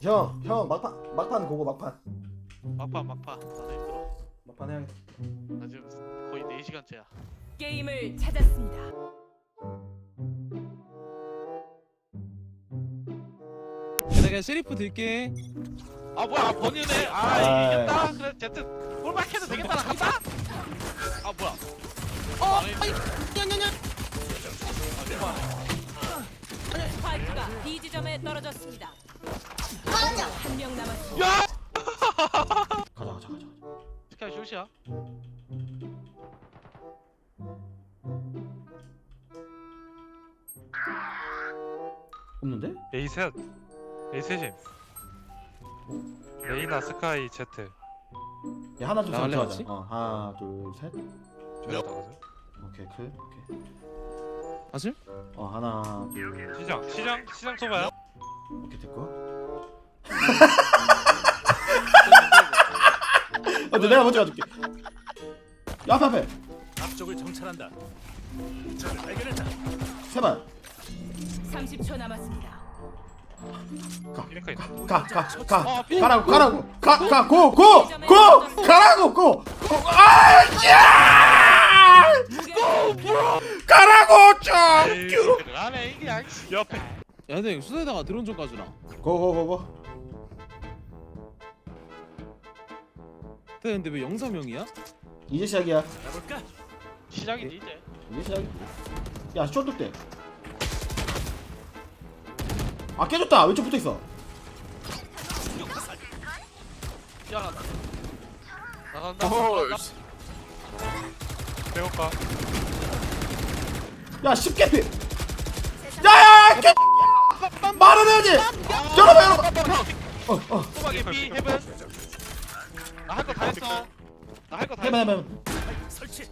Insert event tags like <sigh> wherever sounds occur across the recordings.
형, 형 막판 막판 고고 막판. 막판 막판 나도 힘들어 막판 해야겠다. 나 지금 거의 4시간째야 게임을 찾았습니다. 내가 셰리프 들게. 아 뭐야 아 아이. 이겼다 그래 제트 볼박 해도 되겠다 나 간다 아 뭐야 어, 아니, 아니, 냐냐냐. 스파이크가 B 지점에 떨어졌습니다. 숏이야 없는데? A 셋 A 셋임 레이나 스카이 제트 야 하나 둘셋 나갈래. 같이? 어 하나 둘 셋. 나가세요 오케이 클. 오케이. 사실? 어 하나 둘. 시장 시장 시장 쳐봐요 오케이 됐고. <laughs> 어, 근데 내가 먼저 가줄게. 야 앞에 앞에. 앞쪽을 정찰한다. 적을 발견했다. 세발. 30초 남았습니다. 있다 가 가 가. 어, 삐- 가라고 가라고. 가 가 고 고 고 가라고 고. 고. 아 야! 가라고 좀. 에이, 안해 이게 양 옆에 야, 근데 수다에다가 드론 좀 까주라. 고 고 고 고. 근데 왜 영사명이야? 이제 시작이야. 가볼까? 시작이지 이제 이제 시작이야. 야 쇼트 때. 아 깨졌다. 왼쪽 붙어 있어. 야 나간다 헐. 나간다. 배고파 야 10개 피. 야야 개. 말을 해야지. 열어봐 열어봐. 어어 꼬박이 B 헤븐 나 할 거 다 했어 나 할 거 다 해봐 했어 해봐. 설치.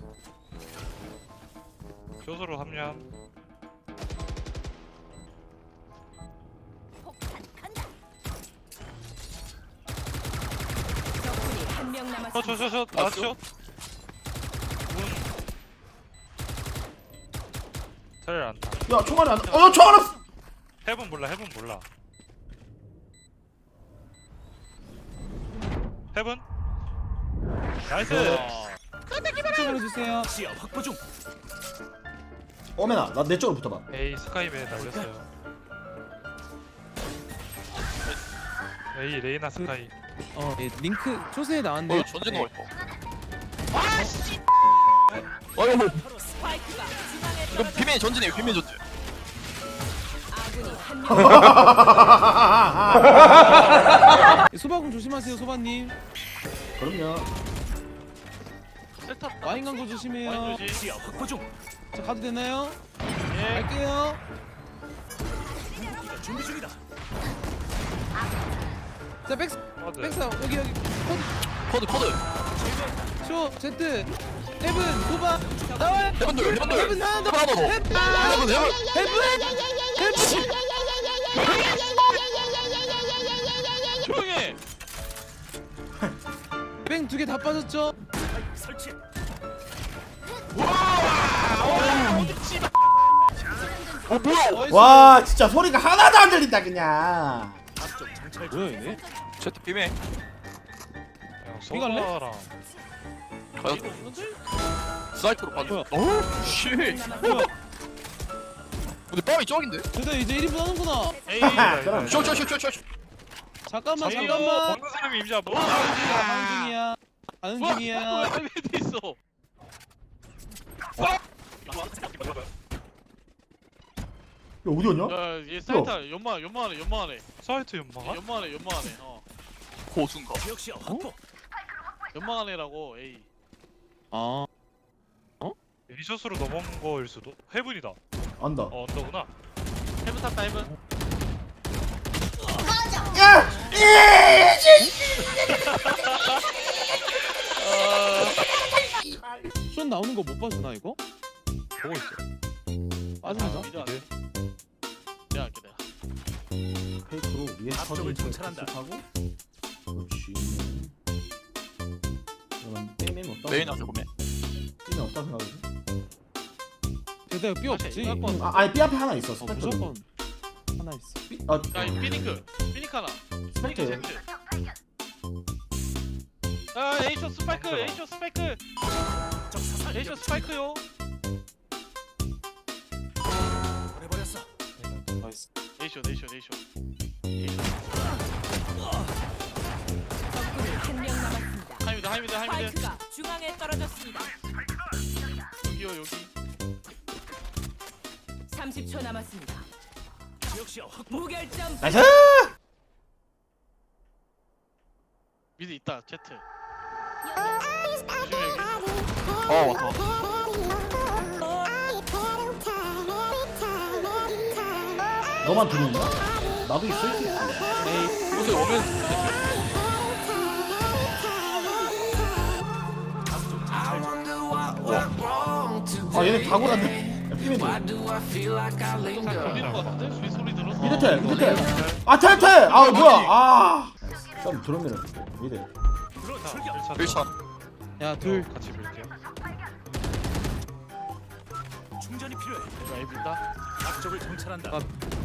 교수로 합류함 적군이 한 명 남았습니다. 슛슛슛 나슛 잘 안타 야 총알이 안. 어야 총알 없어. 해본 몰라 해본 몰라 해본 나이스 어. 추천해주세요. 시야 확보 중. 오메나 나 내 쪽으로 붙어봐. A 스카이베 날렸어요 A 레이나 스카이 어, 예, 링크 초세에 나왔네. 전진 넣을 거. 스파이크가 중앙에 이거 떨어졌 비밀 전진이에요. 비밀 전진. <laughs> 예, 소바공 조심하세요, 소바님. 그럼요. 세탁 와인 광고 조심해요. 와인 조심 시야 확보 중. 자, 가도 되나요? 예 갈게요. 준비 중이다. 자, 백스, 퍼드 백스 여기 여기. 코드 코드. 쇼, 제트, 헤븐, 소바. 나와요. 해본들 해본들. 헤븐 하나 더. 하나 더. 헤븐, 해본. 헤븐, 헤븐. 조용해 뱅두 개 다 빠졌죠? 어 뭐야? 와 진짜 소리가 하나도 안 들린다 그냥. 뭐야 얘네? 이갈래? 소바랑 가요. 사이트로? 어? 씨. 뭐야? 근데 뻥이 쩍인데? 제가 이제 1인분 하는구나. 그럼. 쇼쇼쇼쇼쇼. 잠깐만, 잠깐만. 먹는 사람이 임자 뭐 가는 중이야. 가는 중이야. 있어 야 어디였냐? 야얘 사이트 연마 연마하네 연마하네. 사이트 연마가? 연마하네 연마하네 어. 고순가. 지역 시야 확보. 연마하네라고 에이 아, 리소스로 넘어온 거일 수도? 해븐이다. 안다. 어 언더구나. 헤븐 탔다 헤븐. 야! 수원 나오는 거못 봐주나 이거? 보고 있어. 미드 안돼 내가 할게 내가 페이크로 위에 앞쪽을 정찰한다. 하고. 그렇지. 그러면 땡땡 없다. 메인 하세요 그러면. 땡땡 없다 생각이지. 제가 뼈 없지. 할. 아 아니 B 앞에 하나 있어. 어, 스펙터. 무조건 하나 있어. 아 야, 이 피니크. 피니크 하나. 스펙트 아 에이쇼 스파이크 에이쇼 스파이크 적 사살. 에이쇼 스파이크요 에이쇼 에이쇼 에이쇼 적군이 한명 남았습니다. 하이미드 하이미드 하이미드. 스파이크가 중앙에 떨어졌습니다. 여기요 여기. 30초 남았습니다. 무결점. 나이스! 미드 있다 채트. 조심해 여기 어 왔다 너만 두 명이야? 나도 있을 수 있어 요새 오면 아 얘네 다 골았네 같은데? 소리 미드텔 미드텔 아 텔텔 아 뭐야 아좀 드럼미를 미드 드론 출격. 일차 야 둘. 같이 밀게요. 충전이 필요해. 내가 에이비다 앞쪽을 정찰한다. 아.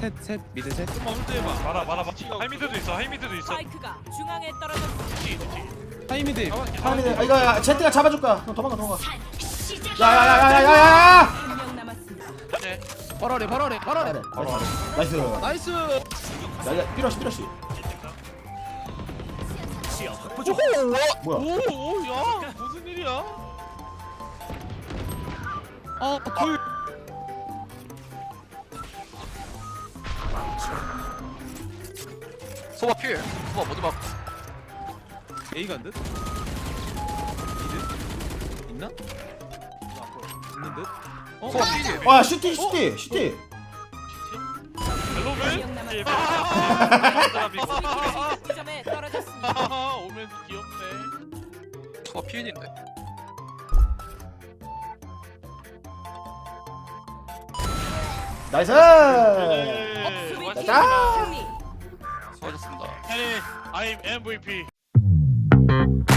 셋셋 미드 셋. 좀만 홀드해봐 말아 말아 봐. 하이미드도 있어. 하이미드도 있어. 스파이크가 중앙에 떨어졌습니다. 뒤. 하이미드. 하미드 아 이거 야, 제트가 잡아줄 거야 너 도망가 도망가 야야야야야야야 한 명 남았습니다. 네 바로래 바로래 바로래. 나이스 나이스. 야야 삐러시 삐러시. 뭐야 오오야 무슨 일이야 아 둘. 소바 피해 소바 모두 막 A가 안 듯? 미드? 있나? 있는 듯? 어? 소바 피해 와 슈티 슈티 슈티 헬로맨 한명 남았습니다. 예, 스파이크가 지점에 떨어졌습니다. 아 오면 귀엽네 소바 피해인데 나이스 네 수비 팀 자. I am MVP.